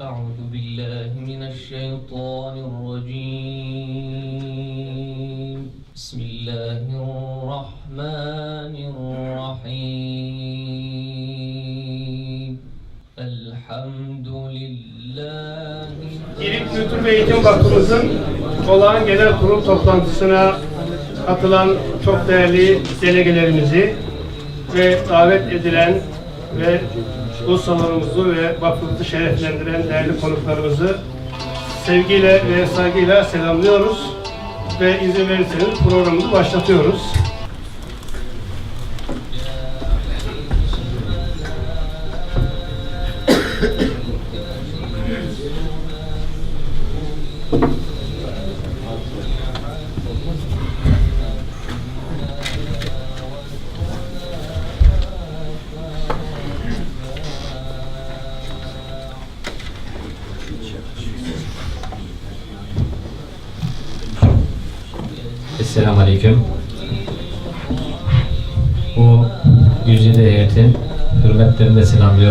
أعوذ بالله من الشيطان الرجيم بسم الله الرحمن الرحيم الحمد لله İlim Kültür ve Eğitim Vakfımızın olağan genel kurul toplantısına katılan çok değerli delegelerimizi ve davet edilen ve bu salonumuzu ve vakfımızı şereflendiren değerli konuklarımızı sevgiyle ve saygıyla selamlıyoruz ve izin verirseniz programımızı başlatıyoruz.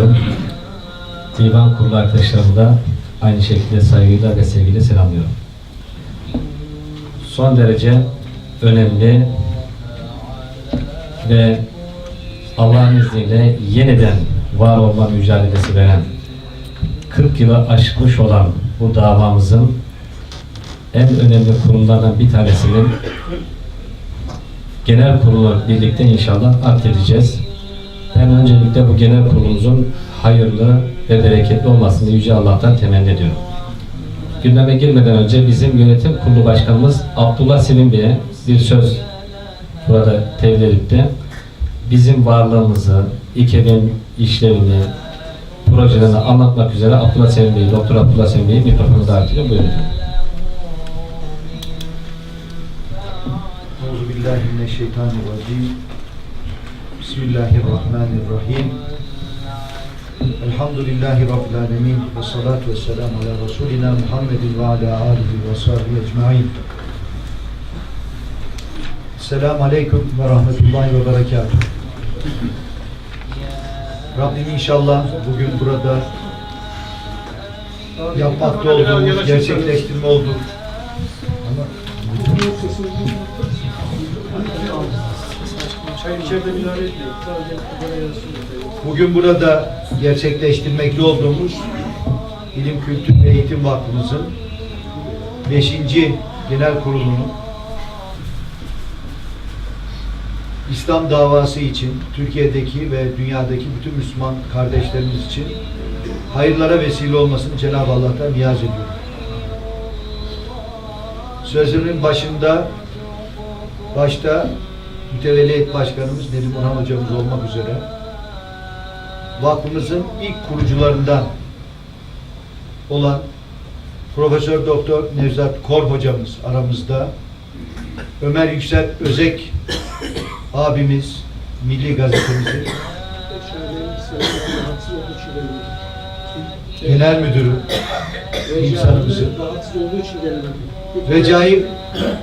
Selamlıyorum. Divan kurulu arkadaşlarımı da aynı şekilde saygıyla ve sevgiyle selamlıyorum. Son derece önemli ve Allah'ın izniyle yeniden var olma mücadelesi veren 40 yılı aşmış olan bu davamızın en önemli kurumlardan bir tanesinin genel kurulu birlikte inşallah art edeceğiz. Ben öncelikle bu genel kurulumuzun hayırlı ve bereketli olmasını Yüce Allah'tan temenni ediyorum. Gündeme girmeden önce bizim yönetim kurulu başkanımız Abdullah Selim Bey'e bir söz burada tevdi edip de bizim varlığımızı, İKE'nin işlerini, projelerini anlatmak üzere Abdullah Selim Bey'i, Doktor Abdullah Selim Bey'i mikrofonu davet ediyor. Buyurun. efendim. Euzu billahi mineşşeytanirracim. Bismillahirrahmanirrahim. Elhamdülillahi rabbil alamin ve salatu vesselam ala resulina Muhammedin ve ala alihi ve sahbihi ecmaîn. Selamun aleyküm ve rahmetullahi ve berekatuhu. Rabbim inşallah bugün burada yapmakta olduğumuz, gerçekleştirme olduğu Bugün burada gerçekleştirmekte olduğumuz İlim Kültür ve Eğitim Vakfımızın 5. Genel Kurulu'nun İslam davası için Türkiye'deki ve dünyadaki bütün Müslüman kardeşlerimiz için hayırlara vesile olmasını Cenab-ı Allah'tan niyaz ediyorum. Sözümün başında başta mütevelli heyet başkanımız Nedim Orhan hocamız olmak üzere vakfımızın ilk kurucularından olan Profesör Doktor Nevzat Kor hocamız aramızda. Ömer Yüksel Özek abimiz Milli Gazetemizin genel müdürü insanımızın Recai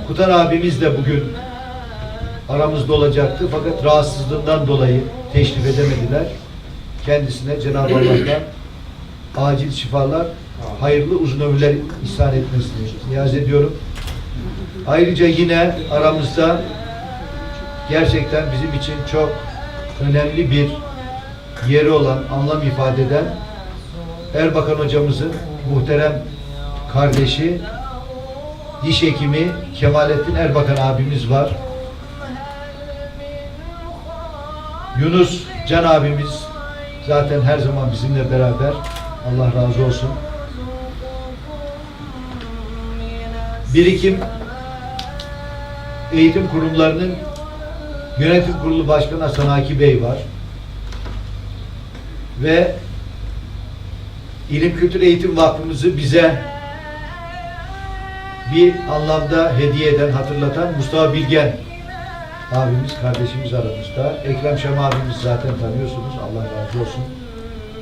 Kutan abimiz de bugün aramızda olacaktı fakat rahatsızlığından dolayı teşrif edemediler. Kendisine Cenab-ı Allah'tan acil şifalar, hayırlı uzun ömürler ihsan etmesini niyaz ediyorum. Ayrıca yine aramızda gerçekten bizim için çok önemli bir yeri olan, anlam ifade eden Erbakan hocamızın muhterem kardeşi, diş hekimi Kemalettin Erbakan abimiz var. Yunus Can abimiz zaten her zaman bizimle beraber. Allah razı olsun. Birikim eğitim kurumlarının yönetim kurulu başkanı Hasan Haki Bey var. Ve İlim Kültür Eğitim Vakfımızı bize bir anlamda hediye eden, hatırlatan Mustafa Bilgen abimiz, kardeşimiz aramızda. Ekrem Şam abimiz zaten tanıyorsunuz. Allah razı olsun.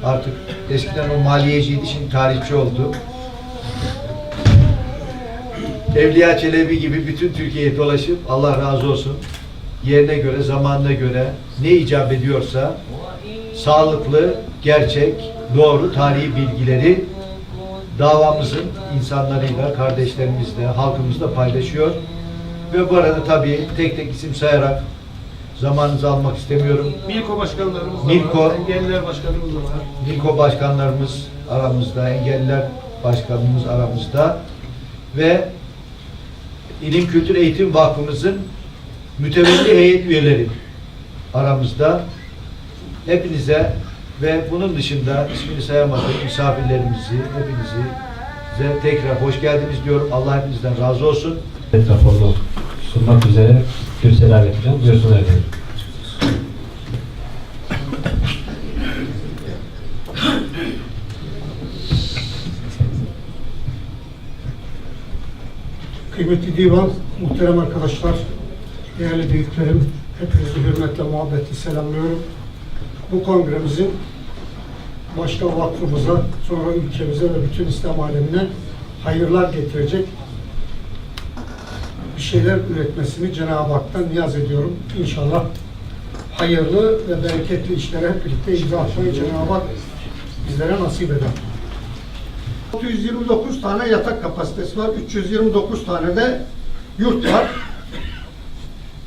Artık eskiden o maliyeciydi, şimdi tarihçi oldu. Evliya Çelebi gibi bütün Türkiye'yi dolaşıp Allah razı olsun yerine göre, zamanına göre ne icap ediyorsa sağlıklı, gerçek, doğru tarihi bilgileri davamızın insanlarıyla, kardeşlerimizle, halkımızla paylaşıyor. Ve bu arada tabii tek tek isim sayarak zamanınızı almak istemiyorum. Milko başkanlarımız da Milko. var. Engelliler başkanımız da var. Niko başkanlarımız aramızda, engelliler başkanımız aramızda ve İlim Kültür Eğitim Vakfımızın mütevelli heyet üyeleri aramızda. Hepinize ve bunun dışında ismini sayamadığım misafirlerimizi, hepinizi size tekrar hoş geldiniz diyorum. Allah hepinizden razı olsun. raporunu sunmak üzere davet edeceğim. Buyursunlar efendim. Kıymetli divan, muhterem arkadaşlar, değerli büyüklerim, hepinizi hürmetle, muhabbetle selamlıyorum. Bu kongremizin başta vakfımıza, sonra ülkemize ve bütün İslam alemine hayırlar getirecek şeyler üretmesini Cenab-ı Hak'tan niyaz ediyorum. İnşallah hayırlı ve bereketli işlere hep birlikte imza atmayı Cenab-ı Hak bizlere nasip eder. 629 tane yatak kapasitesi var. 329 tane de yurt var.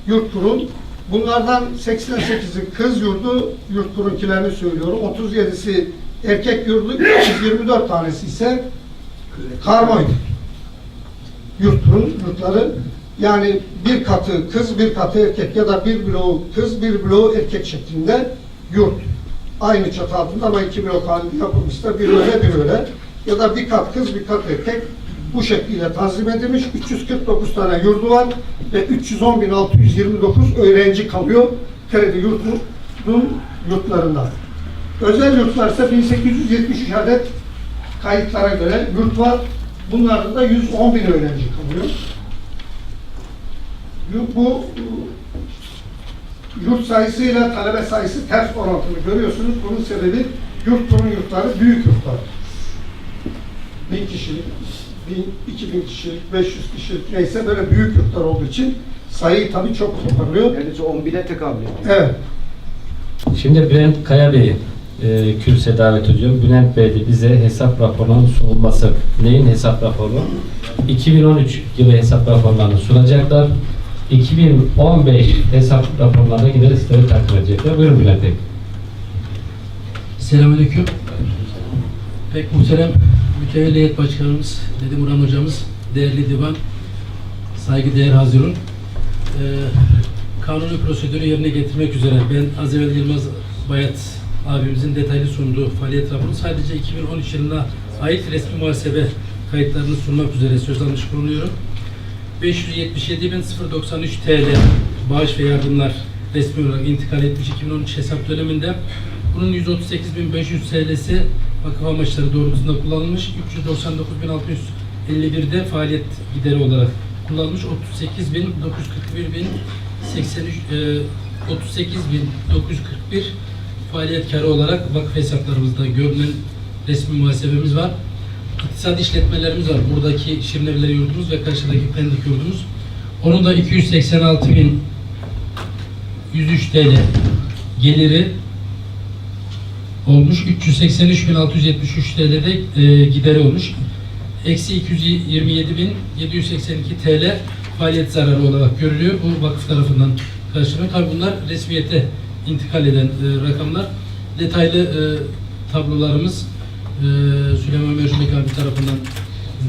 Yurt kurun. Bunlardan 88'i kız yurdu, yurt kurunkilerini söylüyorum. 37'si erkek yurdu, 324 tanesi ise karma yurt. Yurt kurun, yurtları. Yani bir katı kız, bir katı erkek ya da bir bloğu kız, bir bloğu erkek şeklinde yurt. Aynı çatı altında ama iki blok halinde yapılmışsa bir öyle bir öyle. Ya da bir kat kız, bir kat erkek bu şekilde tanzim edilmiş. 349 tane yurdu var ve 310.629 öğrenci kalıyor kredi yurdun yurtlarında. Özel yurtlar ise 1873 adet kayıtlara göre yurt var. Bunlarda da 110 bin öğrenci kalıyor. Bu yurt sayısıyla talebe sayısı ters orantılı görüyorsunuz. Bunun sebebi yurt kurun yurtları büyük yurtlar. 1000 kişilik, 1000, 2000 kişilik, 500 kişilik neyse böyle büyük yurtlar olduğu için sayıyı tabii çok toparlıyor. Neredeyse 10 bine tekabül ediyor. Evet. Şimdi Bülent Kaya Bey'i e, kürsüye davet ediyorum. Bülent Bey de bize hesap raporunun sunulması. Neyin hesap raporu? 2013 yılı hesap raporlarını sunacaklar. 2015 hesap raporlarına gider sizlere takdim edecekler. Buyurun Bülent Bey. Selamünaleyküm. Pek muhterem mütevelli heyet başkanımız Nedim Uran hocamız, değerli divan, saygıdeğer hazırın. Ee, kanuni prosedürü yerine getirmek üzere ben az evvel Yılmaz Bayat abimizin detaylı sunduğu faaliyet raporunu sadece 2013 yılına ait resmi muhasebe kayıtlarını sunmak üzere söz almış bulunuyorum. 577.093 TL bağış ve yardımlar resmi olarak intikal etmiş 2013 hesap döneminde. Bunun 138.500 TL'si vakıf amaçları doğrultusunda kullanılmış. 399.651'de faaliyet gideri olarak kullanılmış. 38.941.083 e, 38.941 faaliyet karı olarak vakıf hesaplarımızda görünen resmi muhasebemiz var. İktisadi işletmelerimiz var. Buradaki Şirinevler yurdumuz ve karşıdaki Pendik yurdumuz. Onun da 286.103 TL geliri olmuş. 383.673 TL'de e, gideri olmuş. Eksi 227.782 TL faaliyet zararı olarak görülüyor. Bu vakıf tarafından karşılanıyor. Tabii bunlar resmiyete intikal eden e, rakamlar. Detaylı e, tablolarımız e, Süleyman Mercimek abi tarafından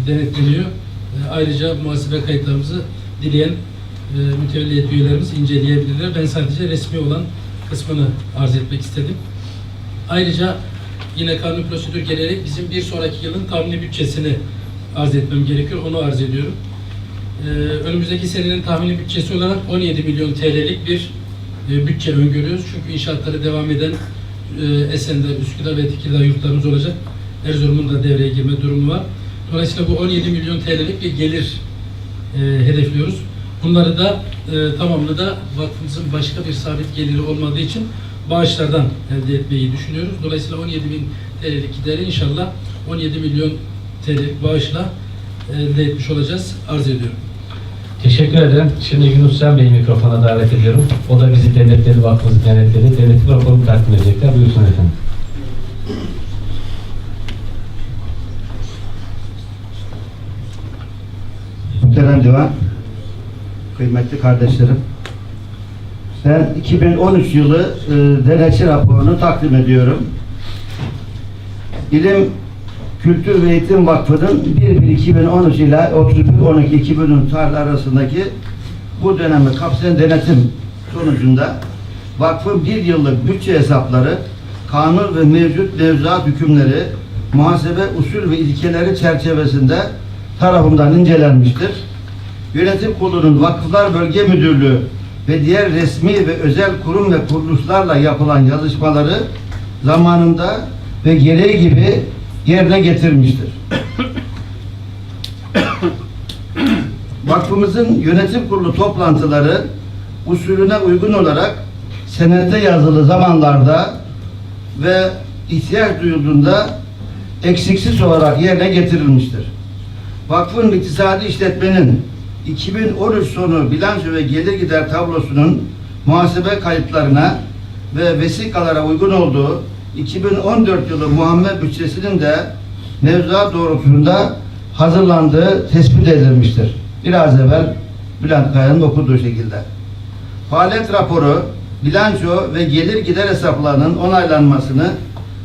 denetleniyor. E, ayrıca muhasebe kayıtlarımızı dileyen e, mütevelliyet üyelerimiz inceleyebilirler. Ben sadece resmi olan kısmını arz etmek istedim. Ayrıca yine kanun prosedür gereği bizim bir sonraki yılın tahmini bütçesini arz etmem gerekiyor. Onu arz ediyorum. Ee, önümüzdeki senenin tahmini bütçesi olarak 17 milyon TL'lik bir e, bütçe öngörüyoruz. Çünkü inşaatları devam eden e, Esen'de, Üsküdar ve Tekirdağ yurtlarımız olacak. Erzurum'un da devreye girme durumu var. Dolayısıyla bu 17 milyon TL'lik bir gelir e, hedefliyoruz. Bunları da e, tamamını da vakfımızın başka bir sabit geliri olmadığı için bağışlardan elde etmeyi düşünüyoruz. Dolayısıyla 17 bin TL'lik gideri inşallah 17 milyon TL'lik bağışla elde etmiş olacağız. Arz ediyorum. Teşekkür ederim. Şimdi Yunus Can Bey'i mikrofona davet ediyorum. O da bizi devletleri vakfımızı denetledi. Devletin raporunu takdim edecekler. Buyursun efendim. Muhterem Divan, kıymetli kardeşlerim. Ben 2013 yılı e, denetçi raporunu takdim ediyorum. İlim Kültür ve Eğitim Vakfı'nın 1-1-2013 ile 31-12-2013 tarih arasındaki bu dönemi kapsayan denetim sonucunda vakfın bir yıllık bütçe hesapları, kanun ve mevcut mevzuat hükümleri, muhasebe usul ve ilkeleri çerçevesinde tarafından incelenmiştir. Yönetim Kurulu'nun Vakıflar Bölge Müdürlüğü ve diğer resmi ve özel kurum ve kuruluşlarla yapılan yazışmaları zamanında ve gereği gibi yerine getirmiştir. Vakfımızın yönetim kurulu toplantıları usulüne uygun olarak senette yazılı zamanlarda ve ihtiyaç duyulduğunda eksiksiz olarak yerine getirilmiştir. Vakfın iktisadi işletmenin 2013 sonu bilanço ve gelir gider tablosunun muhasebe kayıtlarına ve vesikalara uygun olduğu 2014 yılı muammer bütçesinin de mevzuat doğrultusunda hazırlandığı tespit edilmiştir. Biraz evvel Bülent Kaya'nın okuduğu şekilde. Faaliyet raporu, bilanço ve gelir gider hesaplarının onaylanmasını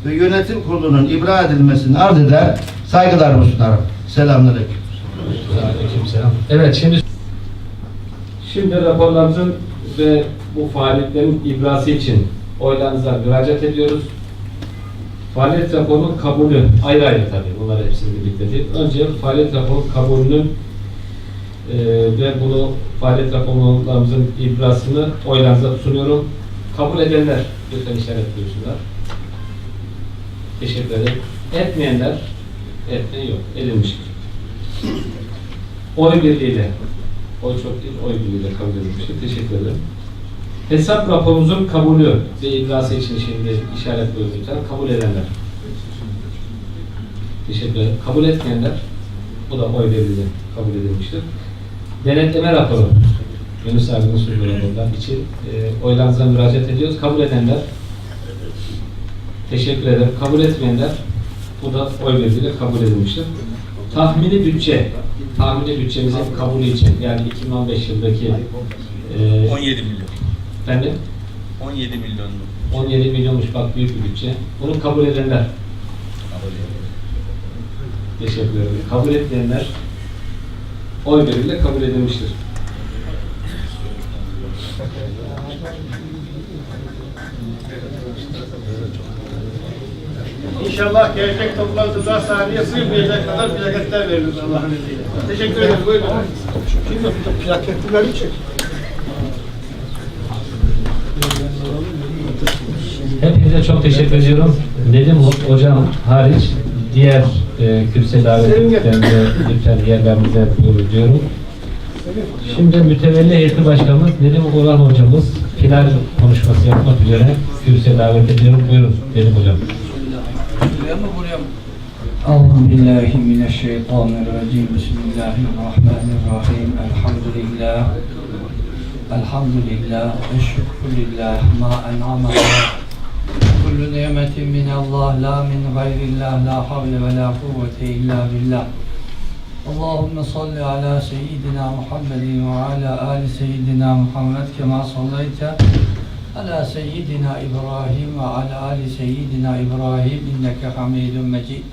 ve yönetim kurulunun ibra edilmesini arz eder, saygılarımı sunarım. Selamünaleyküm. Evet şimdi şimdi raporlarımızın ve bu faaliyetlerin ibrası için oylarınıza müracaat ediyoruz. Faaliyet raporunun kabulü ayrı ayrı tabii. Bunlar hepsini birlikte değil. Önce faaliyet raporu kabulünün e, ve bunu faaliyet raporlarımızın ibrasını oylarınıza sunuyorum. Kabul edenler lütfen işaret buyursunlar. Teşekkür ederim. Etmeyenler etmeyen yok. Edilmiştir. Oy birliğiyle, oy çok değil, oy birliğiyle kabul edilmiştir. Teşekkür ederim. Hesap raporumuzun kabulü ve ibrası için şimdi işaret lütfen. Kabul edenler. Teşekkür ederim. Kabul etmeyenler, bu da oy birliğiyle kabul edilmiştir. Denetleme raporu. Yunus abinin sunduğu raporlar için e, oylarınıza müracaat ediyoruz. Kabul edenler, teşekkür ederim. Kabul etmeyenler, bu da oy birliğiyle kabul edilmiştir. Tahmini bütçe, tahmini bütçemizin kabulü için yani 2015 yıldaki e, 17 milyon. efendim 17 milyon. 17 milyonmuş bak büyük bir bütçe. Bunu kabul edenler, teşekkür ederim. Kabul etmeyenler oy birliğiyle kabul edilmiştir. İnşallah gelecek toplantıda sahneye sığmayacak kadar plaketler veririz Allah'ın izniyle. Teşekkür ederim. Buyurun. Şimdi plaketleri çek. Hepinize çok teşekkür ediyorum. Nedim hocam hariç diğer e, kürsü davetlerinde lütfen yerlerinize buyurun diyorum. Şimdi mütevelli heyeti başkanımız Nedim Orhan hocamız final konuşması yapmak üzere kürsüye davet ediyorum. Buyurun Nedim hocam. أعوذ بالله من الشيطان الرجيم بسم الله الرحمن الرحيم الحمد لله الحمد لله الشكر لله ما أنعم الله كل نعمة من الله لا من غير الله لا حول ولا قوة إلا بالله اللهم صل على سيدنا محمد وعلى آل سيدنا محمد كما صليت ala seyyidina İbrahim ve ala ali seyyidina İbrahim inneke hamidun mecid.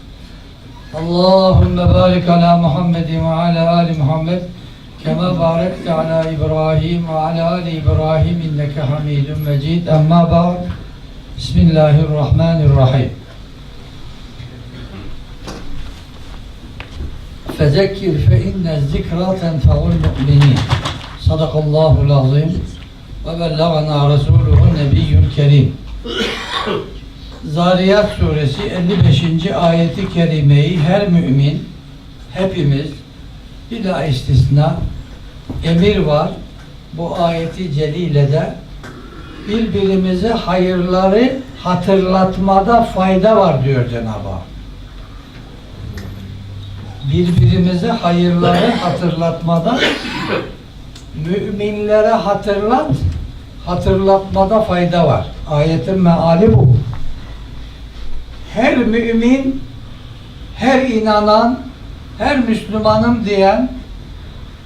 Allahümme barik ala Muhammedin ve ala ali Muhammed kema barekte ala İbrahim ve ala ali İbrahim inneke hamidun mecid. Amma ba'd. Bismillahirrahmanirrahim. Fezekir fe inne zikra tenfa'ul mu'minin. Sadakallahu lazim. Ve bellagana Resuluhu Nebiyyül Kerim. Zariyat suresi 55. ayeti kerimeyi her mümin, hepimiz bir bila istisna emir var. Bu ayeti celilede birbirimize hayırları hatırlatmada fayda var diyor Cenab-ı Hak. Birbirimize hayırları hatırlatmada müminlere hatırlat, hatırlatmada fayda var. Ayetin meali bu her mümin, her inanan, her Müslümanım diyen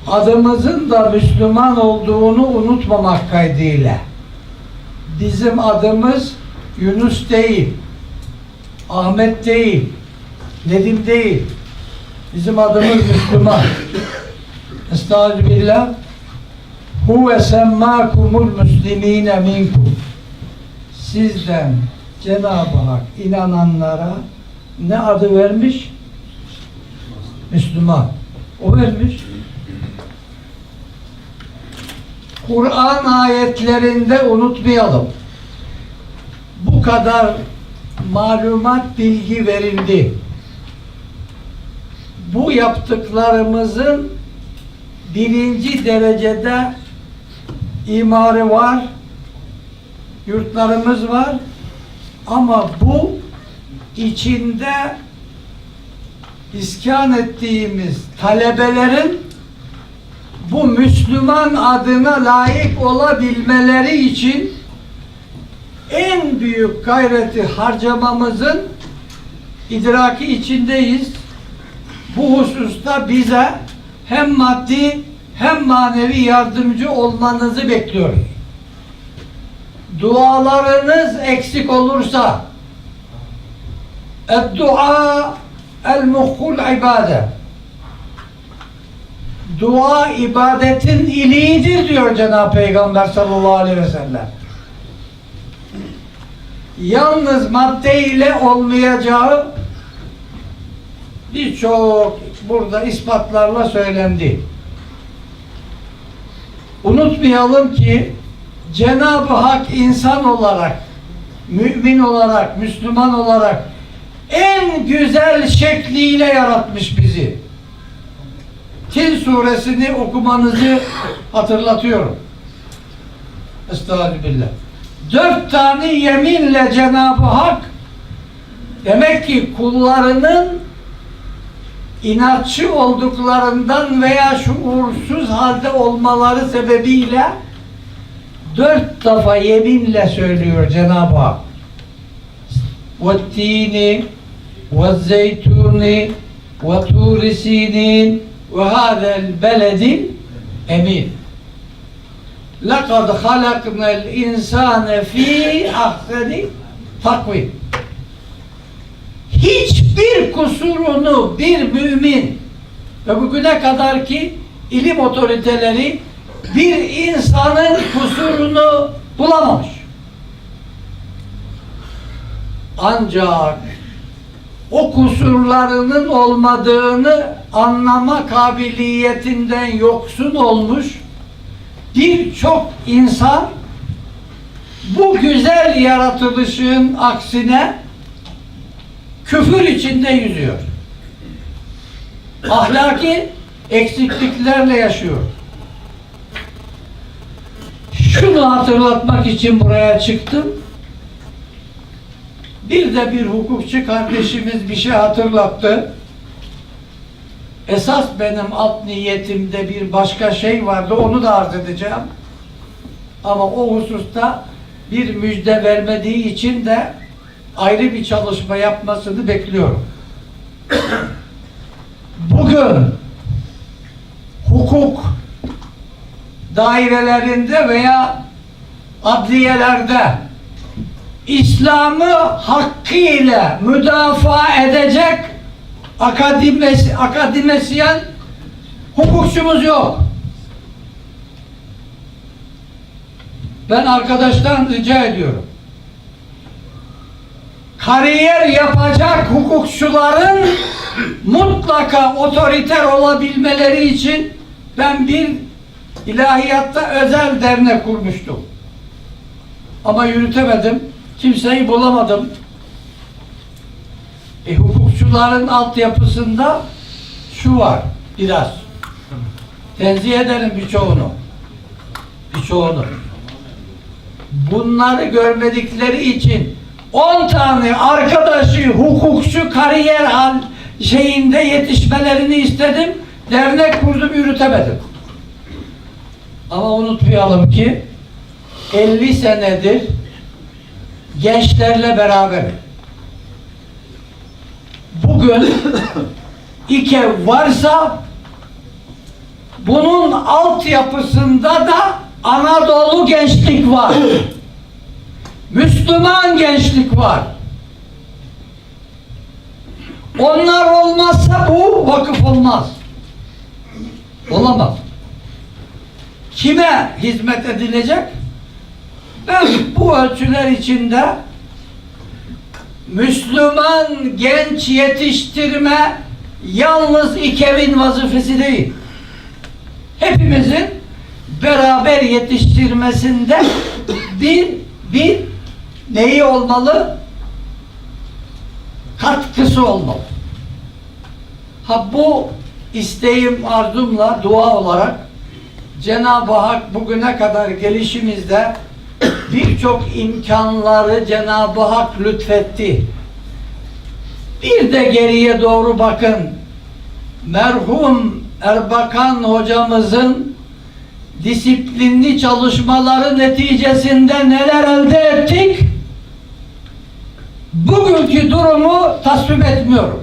adımızın da Müslüman olduğunu unutmamak kaydıyla. Bizim adımız Yunus değil, Ahmet değil, Nedim değil. Bizim adımız Müslüman. Estağfirullah. Huve semmâkumul müslimîne minkum. Sizden Cenab-ı Hak inananlara ne adı vermiş? Müslüman. O vermiş. Kur'an ayetlerinde unutmayalım. Bu kadar malumat bilgi verildi. Bu yaptıklarımızın birinci derecede imarı var, yurtlarımız var ama bu içinde iskan ettiğimiz talebelerin bu Müslüman adına layık olabilmeleri için en büyük gayreti harcamamızın idraki içindeyiz. Bu hususta bize hem maddi hem manevi yardımcı olmanızı bekliyoruz. Dualarınız eksik olursa dua el muhkul ibade dua ibadetin iliğidir diyor Cenab-ı Peygamber sallallahu aleyhi ve sellem. Yalnız madde ile olmayacağı birçok burada ispatlarla söylendi. Unutmayalım ki Cenab-ı Hak insan olarak, mümin olarak, Müslüman olarak en güzel şekliyle yaratmış bizi. Tin suresini okumanızı hatırlatıyorum. Estağfirullah. Dört tane yeminle Cenab-ı Hak demek ki kullarının inatçı olduklarından veya şuursuz halde olmaları sebebiyle dört defa yeminle söylüyor Cenab-ı Hak. وَالتِّينِ وَالزَّيْتُونِ وَتُورِ سِينِينَ وَهَذَا الْبَلَدِ emin. لَقَدْ خَلَقْنَا الْاِنْسَانَ ف۪ي اَحْسَنِ takvim. Hiçbir kusurunu bir mümin ve bugüne kadar ki ilim otoriteleri bir insanın kusurunu bulamamış. Ancak o kusurlarının olmadığını anlama kabiliyetinden yoksun olmuş birçok insan bu güzel yaratılışın aksine küfür içinde yüzüyor. Ahlaki eksikliklerle yaşıyor. Şunu hatırlatmak için buraya çıktım. Bir de bir hukukçu kardeşimiz bir şey hatırlattı. Esas benim alt niyetimde bir başka şey vardı. Onu da arz edeceğim. Ama o hususta bir müjde vermediği için de ayrı bir çalışma yapmasını bekliyorum. Bugün hukuk dairelerinde veya adliyelerde İslam'ı hakkıyla müdafaa edecek akademisi, akademisyen hukukçumuz yok. Ben arkadaştan rica ediyorum. Kariyer yapacak hukukçuların mutlaka otoriter olabilmeleri için ben bir ilahiyatta özel dernek kurmuştum. Ama yürütemedim. Kimseyi bulamadım. E, hukukçuların altyapısında şu var biraz. Tenzih ederim birçoğunu. Birçoğunu. Bunları görmedikleri için 10 tane arkadaşı hukukçu kariyer hal şeyinde yetişmelerini istedim. Dernek kurdum yürütemedim. Ama unutmayalım ki 50 senedir gençlerle beraber. Bugün İKE varsa Bunun altyapısında da Anadolu gençlik var. Müslüman gençlik var. Onlar olmazsa bu vakıf olmaz. Olamaz. Kime hizmet edilecek? Ben bu ölçüler içinde Müslüman genç yetiştirme yalnız İKEV'in vazifesi değil. Hepimizin beraber yetiştirmesinde bir bir neyi olmalı? Katkısı olmalı. Ha bu isteğim arzumla dua olarak Cenab-ı Hak bugüne kadar gelişimizde birçok imkanları Cenab-ı Hak lütfetti. Bir de geriye doğru bakın. Merhum Erbakan hocamızın disiplinli çalışmaları neticesinde neler elde ettik? Bugünkü durumu tasvip etmiyorum.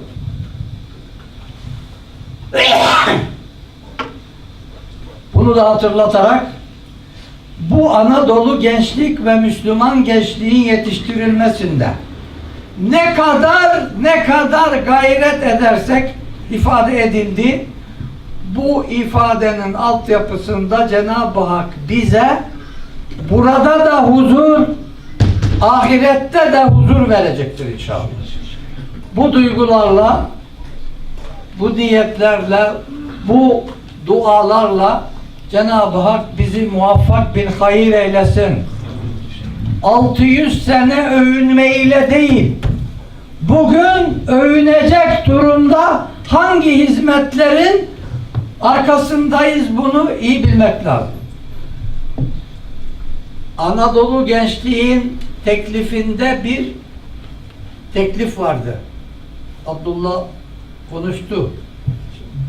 Bunu da hatırlatarak bu Anadolu gençlik ve Müslüman gençliğin yetiştirilmesinde ne kadar ne kadar gayret edersek ifade edildi. Bu ifadenin altyapısında Cenab-ı Hak bize burada da huzur, ahirette de huzur verecektir inşallah. Bu duygularla, bu niyetlerle, bu dualarla Cenab-ı Hak bizi muvaffak bir hayır eylesin. 600 sene övünmeyle değil, bugün övünecek durumda hangi hizmetlerin arkasındayız bunu iyi bilmek lazım. Anadolu gençliğin teklifinde bir teklif vardı. Abdullah konuştu.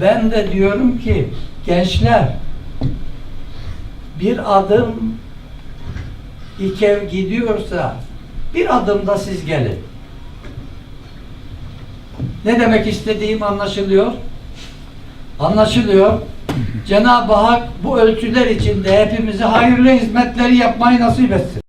Ben de diyorum ki gençler bir adım İKEV gidiyorsa bir adım da siz gelin. Ne demek istediğim anlaşılıyor? Anlaşılıyor. Cenab-ı Hak bu ölçüler içinde hepimize hayırlı hizmetleri yapmayı nasip etsin.